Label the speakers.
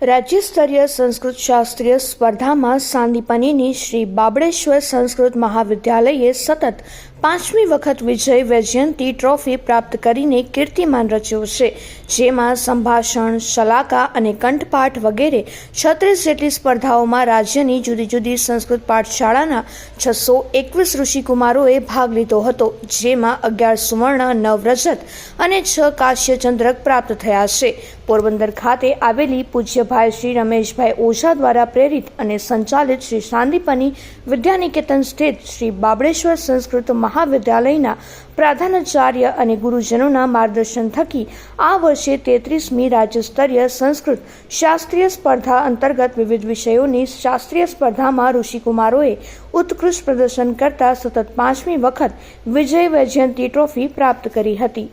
Speaker 1: રાજ્ય સ્તરીય સંસ્કૃત શાસ્ત્રીય સ્પર્ધામાં સાંદીપનીની શ્રી બાબળેશ્વર સંસ્કૃત મહાવિદ્યાલયે સતત પાંચમી વખત વિજય વૈજયંતી ટ્રોફી પ્રાપ્ત કરીને કીર્તિમાન રચ્યો છે, જેમાં સંભાષણ, શલાકા અને કંઠપાઠ વગેરે છત્રીસ જેટલી સ્પર્ધાઓમાં રાજ્યની જુદી જુદી સંસ્કૃત પાઠશાળાના છસો એકવીસ ઋષિકુમારોએ ભાગ લીધો હતો, જેમાં અગિયાર સુવર્ણ, નવ રજત અને છ કાશ્યચંદ્રક પ્રાપ્ત થયા છે. પોરબંદર ખાતે આવેલી પૂજ્યભાઈ શ્રી રમેશભાઈ ઓઝા દ્વારા પ્રેરિત અને સંચાલિત શ્રી સાંદીપની વિદ્યાનિકેતન સ્થિત શ્રી બાબળેશ્વર સંસ્કૃત મહાવિદ્યાલયના પ્રધાનાચાર્ય અને ગુરુજનોના માર્ગદર્શન થકી આ વર્ષે તેત્રીસમી રાજ્યસ્તરીય સંસ્કૃત શાસ્ત્રીય સ્પર્ધા અંતર્ગત વિવિધ વિષયોની શાસ્ત્રીય સ્પર્ધામાં ઋષિકુમારોએ ઉત્કૃષ્ટ પ્રદર્શન કરતા સતત પાંચમી વખત વિજય વૈજયંતી ટ્રોફી પ્રાપ્ત કરી હતી.